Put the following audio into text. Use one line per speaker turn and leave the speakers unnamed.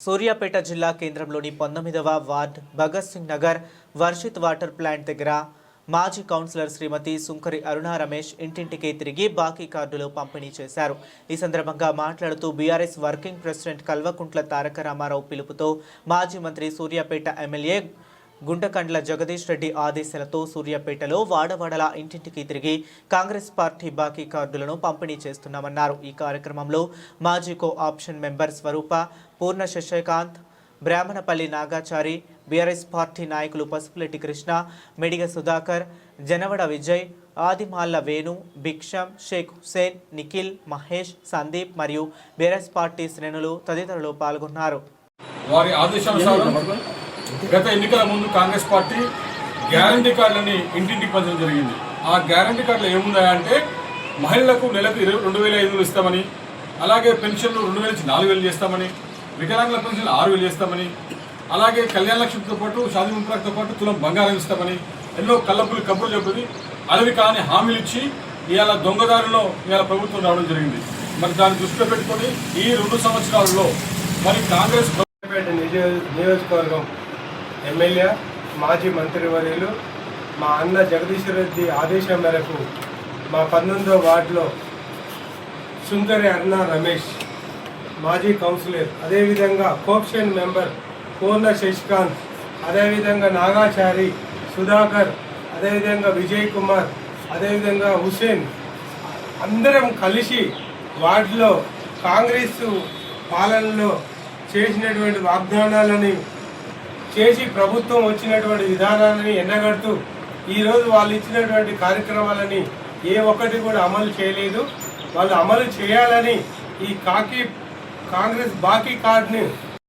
సూర్యాపేట జిల్లా కేంద్రంలోని పంతొమ్మిదవ ward Bhagat Singh Nagar Varshith water plant దగ్గర మాజీ కౌన్సిలర్ శ్రీమతి సుంకరి అరుణ రమేష్ ఇంటింటికి తిరిగి బాకీ కార్డులు పంపిణీ చేశారు. ఈ సందర్భంగా మాట్లాడుతూ BRS working president Kalvakuntla Taraka Ramarao పిలుపుతో మాజీ మంత్రి సూర్యాపేట ఎమ్మెల్యే గుంటకండ్ల జగదీష్ రెడ్డి ఆదేశాలతో సూర్యాపేటలో వాడవాడల ఇంటింటికి తిరిగి కాంగ్రెస్ పార్టీ బాకీ కార్డులను పంపిణీ చేస్తున్నామన్నారు. ఈ కార్యక్రమంలో మాజీ co option member Swarupa Purna Sasikanth Brahmanapalli Nagachari BRS party నాయకులు పసుపులెట్టి కృష్ణ మెడిగ సుధాకర్ జనవడ విజయ్ ఆదిమాల్ల వేణు భిక్షం షేక్ హుసేన్ నిఖిల్ మహేష్ సందీప్ మరియు బీఆర్ఎస్ పార్టీ శ్రేణులు తదితరులు పాల్గొన్నారు.
వారి ఆదేశానుసారం గత ఎన్నికల ముందు కాంగ్రెస్ పార్టీ గ్యారంటీ కార్డులని ఇంటింటికి పంచడం జరిగింది. ఆ గ్యారంటీ కార్డులు ఏమున్నాయంటే మహిళలకు నెలకు ఇరవై రెండు వేల ఐదు వేలు ఇస్తామని అలాగే పెన్షన్లు రెండు వేల నుంచి నాలుగు వేలు చేస్తామని వికలాంగుల పెన్షన్లు ఆరు వేలు చేస్తామని అలాగే కళ్యాణ లక్ష్మితో పాటు షాదీ ముంపరాక్తో పాటు తులం బంగారం ఇస్తామని ఎన్నో కల్లపులు కబుర్లు చెప్పింది అలవి కాని హామీలు ఇచ్చి ఇవాళ దొంగదారిలో ఇవాళ ప్రభుత్వం రావడం జరిగింది. మరి దాన్ని దృష్టిలో పెట్టుకొని ఈ రెండు సంవత్సరాలలో మరి కాంగ్రెస్
నియోజ- నియోజకవర్గం ఎమ్మెల్యే మాజీ మంత్రివర్యులు మా అన్న జగదీశ్వర రెడ్డి ఆదేశం మేరకు మా పంతొమ్మిదో వార్డులో సుందరి అన్న రమేష్ మాజీ కౌన్సిలర్ అదేవిధంగా కోప్షన్ మెంబర్ పూర్ణ శశికాంత్ అదేవిధంగా నాగాచారి సుధాకర్ అదేవిధంగా విజయ్ కుమార్ అదేవిధంగా హుసేన్ అందరం కలిసి వార్డులో కాంగ్రెస్ పాలనలో చేసినటువంటి వాగ్దానాలని చేసి ప్రభుత్వం వచ్చినటువంటి విధానాలని ఎండగడుతూ ఈరోజు వాళ్ళు ఇచ్చినటువంటి కార్యక్రమాలని ఏ ఒక్కటి కూడా అమలు చేయలేదు. వాళ్ళు అమలు చేయాలని ఈ కాకి కాంగ్రెస్ బాకీ కార్డుని